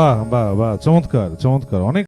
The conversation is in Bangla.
বাহ বাহ বাহ চমৎকার চমৎকার। অনেক